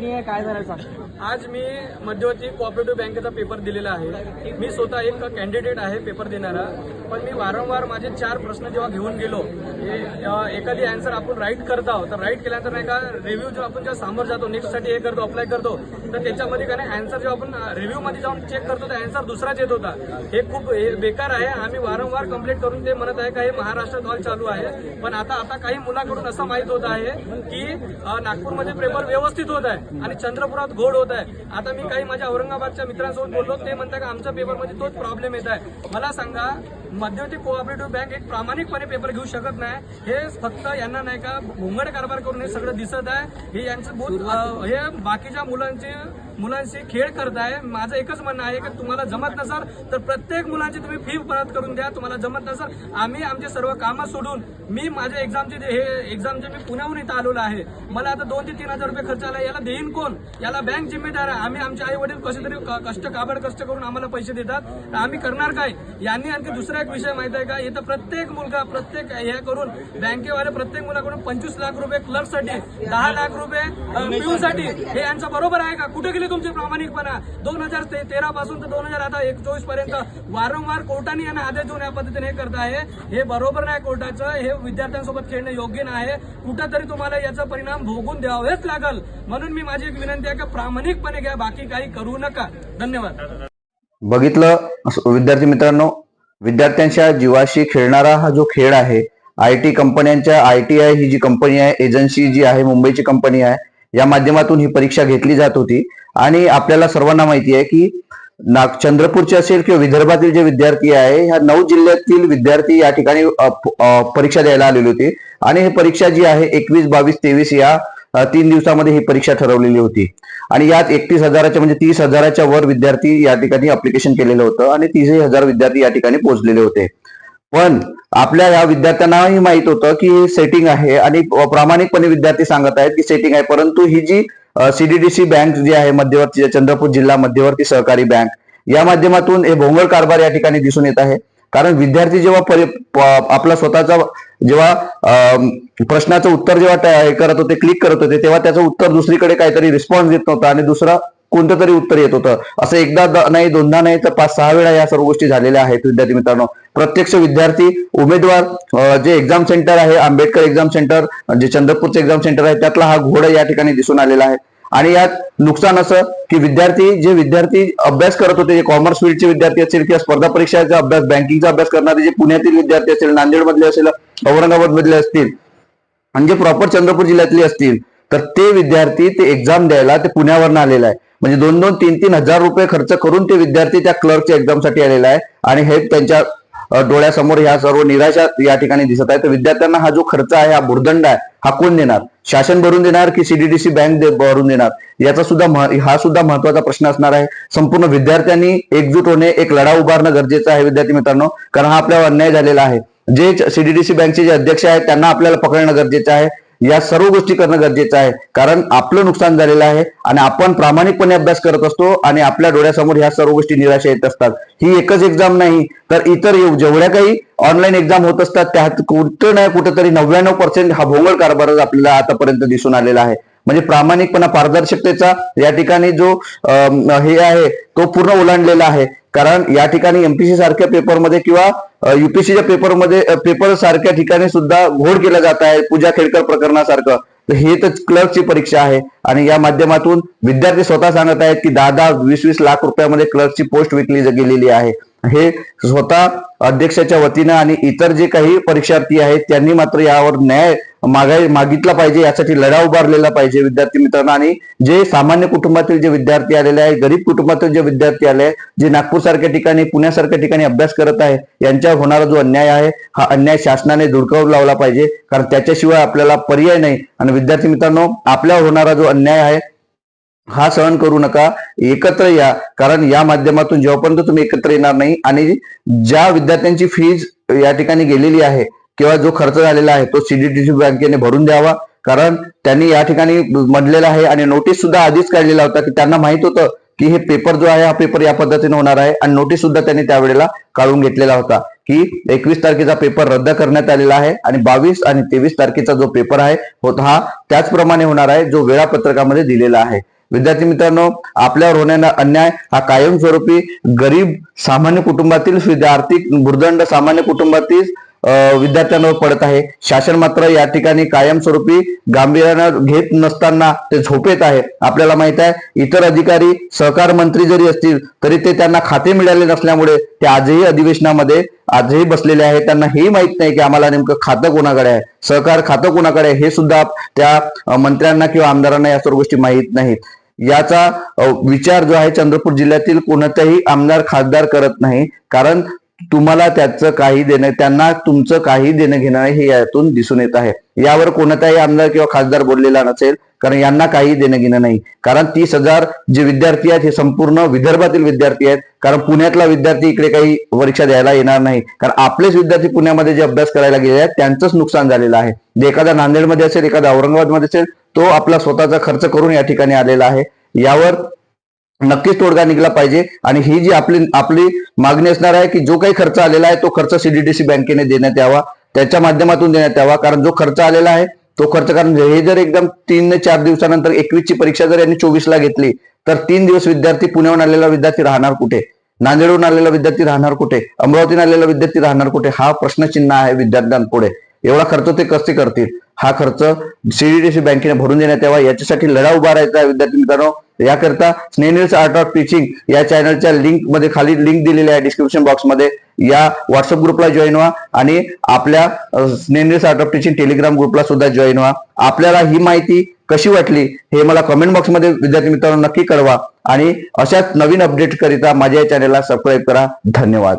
Training आहे काय झालं सांग आज मी मध्यवर्ती कोऑपरेटिव्ह बँकेचा पेपर दिलेला आहे. मी स्वतः एक कॅन्डिडेट आहे पेपर देणारा. पण मी वारंवार माझे चार प्रश्न जेव्हा घेऊन गेलो एखादी अँसर आपण राईट करत आहोत. तर राईट केल्यानंतर नाही का रिव्ह्यू जेव्हा आपण जेव्हा समोर जातो नेक्स्टसाठी हे करतो अप्लाय करतो तर त्याच्यामध्ये काय नाही अँसर जेव्हा आपण रिव्ह्यूमध्ये जाऊन चेक करतो तर अँसर दुसराच येत होता. हे खूप हे बेकार आहे. आम्ही वारंवार कंप्लेंट करून ते म्हणत आहे का हे महाराष्ट्रात हॉल चालू आहे. पण आता आता काही मुलांकडून असं माहीत होत आहे की नागपूरमध्ये पेपर व्यवस्थित होत आहे. आणि चंद्रपुरात घोड होत आहे. आता मी काही माझ्या औरंगाबादच्या मित्रांसोबत बोललो ते म्हणतात का आमच्या पेपरमध्ये तोच प्रॉब्लेम येत आहे. मला सांगा मध्यवर्ती कोऑपरेटिव्ह बँक एक प्रामाणिकपणे पेपर घेऊ शकत नाही. हे फक्त यांना नाही का भोंगड कारभार करून हे सगळं दिसत आहे. हे यांचं बहुत हे बाकीच्या मुलांचे मुलांशी खेळ करत आहे माझं एकच म्हणणं आहे की तुम्हाला जमत नसाल तर प्रत्येक मुलांची तुम्ही फी परत करून द्या. तुम्हाला जमत नसाल आम्ही आमचे सर्व कामं सोडून मी माझ्या एक्झामचे हे एक्झामचे मी पुण्याहून इथं आलेलो आहे. मला आता दोन ते तीन हजार रुपये खर्च आला याला देईन कोण? याला बँक जिम्मेदार आहे. आम्ही आमचे आई वडील कसे तरी कष्ट काबड कष्ट करून आम्हाला पैसे देतात. तर आम्ही करणार काय? यांनी आणखी दुसरा एक विषय माहीत आहे का? इथं प्रत्येक मुलगा प्रत्येक हे करून बँकेवाले प्रत्येक मुलाकडून पंचवीस लाख रुपये क्लर्कसाठी दहा लाख रुपये पिऊसाठी हे यांचं बरोबर आहे का? कुठे गेले तुमचे प्रामाणिकपणा. दोन हजार तेरा पासून तर दोन हजार आता एक चोवीसपर्यंत वारंवार कोर्टाने यांना आदेश देऊन या पद्धतीने हे करत आहे. हे बरोबर नाही कोर्टाचं हे विद्यार्थ्यांसोबत खेळणं योग्य नाही. आहे कुठंतरी तुम्हाला याचा परिणाम भोगून द्यावेच लागल. म्हणून मी माझी एक विनंती आहे की प्रामाणिकपणे घ्या बाकी काही करू नका. धन्यवाद. बघितलं असं विद्यार्थी मित्रांनो विद्यार्थ्यांच्या जीवाशी खेळणारा हा जो खेळ आहे आय टी कंपन्यांच्या आय टी आय ही जी कंपनी आहे एजन्सी जी आहे मुंबईची कंपनी आहे या माध्यमातून ही परीक्षा घेतली जात होती. आणि आपल्याला सर्वांना माहिती आहे की नाग चंद्रपूरचे असेल किंवा विदर्भातील जे विद्यार्थी आहे ह्या नऊ जिल्ह्यातील विद्यार्थी या ठिकाणी परीक्षा द्यायला आलेली होती. आणि ही परीक्षा जी आहे एकवीस बावीस तेवीस या तीन दिवसामध्ये ही परीक्षा ठरवलेली होती. आणि यात एकतीस हजाराच्या म्हणजे तीस हजाराच्या वर विद्यार्थी या ठिकाणी अप्लिकेशन केलेलं होतं आणि तीसही हजार विद्यार्थी या ठिकाणी पोहोचलेले होते. पण आपल्या या विद्यार्थ्यांनाही माहीत होतं की हे सेटिंग आहे आणि प्रामाणिकपणे विद्यार्थी सांगत आहेत की सेटिंग आहे. परंतु ही जी सीडीडीसी बँक जी आहे मध्यवर्ती चंद्रपूर जिल्हा मध्यवर्ती सहकारी बँक या माध्यमातून हे भोंगळ कारभार या ठिकाणी दिसून येत आहे. कारण विद्यार्थी जेव्हा आपला स्वतःचा जेव्हा प्रश्नाचं उत्तर जेव्हा हे करत होते क्लिक करत होते तेव्हा त्याचं उत्तर दुसरीकडे काहीतरी रिस्पॉन्स देत नव्हता आणि दुसरा कोणतं तरी उत्तर येत होतं. असं एकदा द- नाही दोनदा नाही तर पाच सहा वेळा या सर्व गोष्टी झालेल्या आहेत विद्यार्थी मित्रांनो. प्रत्यक्ष विद्यार्थी उमेदवार जे एक्झाम सेंटर आहे आंबेडकर एक्झाम सेंटर जे चंद्रपूरचं एक्झाम सेंटर आहे त्यातला हा घोडा या ठिकाणी दिसून आलेला आहे. आणि यात नुकसान असं की विद्यार्थी जे विद्यार्थी अभ्यास करत होते जे कॉमर्स फील्डचे विद्यार्थी असतील किंवा स्पर्धा परीक्षाचा अभ्यास बँकिंगचा अभ्यास करणारे जे पुण्यातील विद्यार्थी असतील नांदेड मधले असेल औरंगाबाद मधले असतील आणि जे प्रॉपर चंद्रपूर जिल्ह्यातले असतील तर ते विद्यार्थी ते एक्झाम द्यायला ते पुण्यावरनं आलेला आहे. म्हणजे दोन दोन तीन तीन हजार रुपये खर्च करून ते विद्यार्थी त्या क्लर्कच्या एक्झामसाठी आलेला आहे. आणि हे त्यांच्या डोळ्यासमोर ह्या सर्व निराशा या ठिकाणी दिसत आहे. तर विद्यार्थ्यांना हा जो खर्च आहे हा भुर्दंड आहे हा कोण देणार? शासन भरून देणार की सीडीडीसी बँक भरून देणार? याचा सुद्धा मह- हा सुद्धा महत्त्वाचा प्रश्न असणार आहे. संपूर्ण विद्यार्थ्यांनी एकजूट होणे एक लढा उभारणं गरजेचं आहे विद्यार्थी मित्रांनो कारण हा आपल्यावर अन्याय झालेला आहे. जे सीडीडीसी बँकचे जे अध्यक्ष आहेत त्यांना आपल्याला पकडणं गरजेचं आहे. या सर्व गोष्टी करणं गरजेचं आहे. कारण आपलं नुकसान झालेलं आहे आणि आपण प्रामाणिकपणे अभ्यास करत असतो आणि आपल्या डोळ्यासमोर ह्या सर्व गोष्टी निराशा येत असतात. ही एकच एक्झाम नाही तर इतर जेवढ्या काही ऑनलाईन एक्झाम होत असतात त्यात कुठं नाही कुठंतरी नव्याण्णव पर्सेंट हा भोंगळ कारभारच आपल्याला आतापर्यंत दिसून आलेला आहे. म्हणजे प्रामाणिकपणा पारदर्शकतेचा या ठिकाणी जो हे आहे तो पूर्ण ओलांडलेला आहे. कारण या ठिकाणी एमपीसी सारख्या पेपरमध्ये किंवा युपीसीच्या पेपरमध्ये पेपर सारख्या ठिकाणी सुद्धा घोड केला जात आहे पूजा खेडकर प्रकरणासारखं. तर हे तर क्लर्कची परीक्षा आहे. आणि या माध्यमातून विद्यार्थी स्वतः सांगत आहेत की दहा दहा वीस वीस लाख रुपयामध्ये क्लर्कची पोस्ट विकली गेलेली आहे. हे स्वतः अध्यक्षाच्या वतीनं आणि इतर जे काही परीक्षार्थी आहेत त्यांनी मात्र यावर न्याय मागाय मागितला पाहिजे यासाठी लढा उभारलेला पाहिजे विद्यार्थी मित्रांनो. आणि जे सामान्य कुटुंबातील जे विद्यार्थी आलेले आहेत गरीब कुटुंबातील जे विद्यार्थी आले आहेत जे नागपूर सारख्या ठिकाणी पुण्यासारख्या ठिकाणी अभ्यास करत आहे यांच्यावर होणारा जो अन्याय आहे हा अन्याय शासनाने धुडकावून लावला पाहिजे. कारण त्याच्याशिवाय आपल्याला पर्याय नाही. आणि विद्यार्थी मित्रांनो आपल्यावर होणारा जो अन्याय आहे हा सहन करू नका एकत्र या. कारण या माध्यमातून जेव्हापर्यंत तुम्ही एकत्र येणार नाही आणि ज्या विद्यार्थ्यांची फीज या ठिकाणी गेलेली आहे किंवा जो खर्च झालेला आहे तो सीडीटीसी बँकेने भरून द्यावा. कारण त्यांनी या ठिकाणी म्हटलेलं आहे आणि नोटीस सुद्धा आधीच काढलेला होता की त्यांना माहीत होतं की हे पेपर जो आहे हा पेपर या पद्धतीने होणार आहे आणि नोटीस सुद्धा त्यांनी त्यावेळेला काढून घेतलेला होता की एकवीस तारखेचा पेपर रद्द करण्यात आलेला आहे आणि बावीस आणि तेवीस तारखेचा जो पेपर आहे होता हा त्याचप्रमाणे होणार आहे जो वेळापत्रकामध्ये दिलेला आहे. विद्यार्थी मित्रांनो आपल्यावर होणारा अन्याय हा कायमस्वरूपी गरीब सामान्य कुटुंबातील विद्या- आर्थिक भूर्दंड सामान्य कुटुंबातील विद्यार्थ्यांवर पडत आहे. शासन मात्र या ठिकाणी कायमस्वरूपी गांभीर्यानं घेत नसताना ते झोपेत आहे. आपल्याला माहीत आहे इतर अधिकारी सहकार मंत्री जरी असतील तरी ते त्यांना खाते मिळाले नसल्यामुळे ते आजही अधिवेशनामध्ये आजही बसलेले आहेत. त्यांना हेही माहीत नाही की आम्हाला नेमकं खातं कोणाकडे आहे. सहकार खातं कोणाकडे आहे हे सुद्धा त्या मंत्र्यांना किंवा आमदारांना या सर्व गोष्टी माहीत नाहीत. याचा विचार जो आहे चंद्रपूर जिल्ह्यातील कोणताही आमदार खासदार करत नाही. कारण तुम्हाला त्याचं काही देणं त्यांना तुमचं काही देणं घेणं हे यातून दिसून येत आहे. यावर कोणताही आमदार किंवा खासदार बोललेला नसेल कारण यांना काही देणं घेणं नाही. कारण तीस हजार जे विद्यार्थी आहेत हे संपूर्ण विदर्भातील विद्यार्थी आहेत. कारण पुण्यातला विद्यार्थी इकडे काही परीक्षा द्यायला येणार नाही. कारण आपलेच विद्यार्थी पुण्यामध्ये जे अभ्यास करायला गेले आहेत त्यांचंच नुकसान झालेलं आहे. जे एखादा नांदेडमध्ये असेल एखादा औरंगाबादमध्ये असेल तो आपला स्वतःचा खर्च करून या ठिकाणी आलेला आहे. यावर नक्कीच तोडगा निघला पाहिजे. आणि ही जी आपली आपली मागणी असणार आहे की जो काही खर्च आलेला आहे तो खर्च सीडीडीसी बँकेने देण्यात यावा. त्याच्या माध्यमातून देण्यात यावा. कारण जो खर्च आलेला आहे तो खर्च कारण हे जर एकदम तीन चार दिवसानंतर एकवीसची परीक्षा जर यांनी चोवीसला घेतली तर तीन दिवस विद्यार्थी पुण्याहून आलेला विद्यार्थी राहणार कुठे? नांदेडहून आलेला विद्यार्थी राहणार कुठे? अमरावतीहून आलेला विद्यार्थी राहणार कुठे? हा प्रश्नचिन्ह आहे विद्यार्थ्यांपुढे. एवढा खर्च ते कसे करतील? हा खर्च सीडीडीसी बँकेने भरून देण्यात यावा. याच्यासाठी लढा उभारायचा विद्यार्थी मित्रांनो. याकरता स्नेनिल्स आर्ट ऑफ टीचिंग या चॅनलच्या लिंकमध्ये खाली लिंक दिलेली आहे डिस्क्रिप्शन बॉक्समध्ये या व्हॉट्सअप ग्रुपला जॉईन व्हा आणि आपल्या स्नेनिल्स आर्ट ऑफ टीचिंग टेलिग्राम ग्रुपला सुद्धा जॉईन व्हा. आपल्याला ही माहिती कशी वाटली हे मला कमेंट बॉक्समध्ये विद्यार्थी मित्रांनो नक्की कळवा. आणि अशाच नवीन अपडेट करिता माझ्या या चॅनलला सबस्क्राईब करा. धन्यवाद.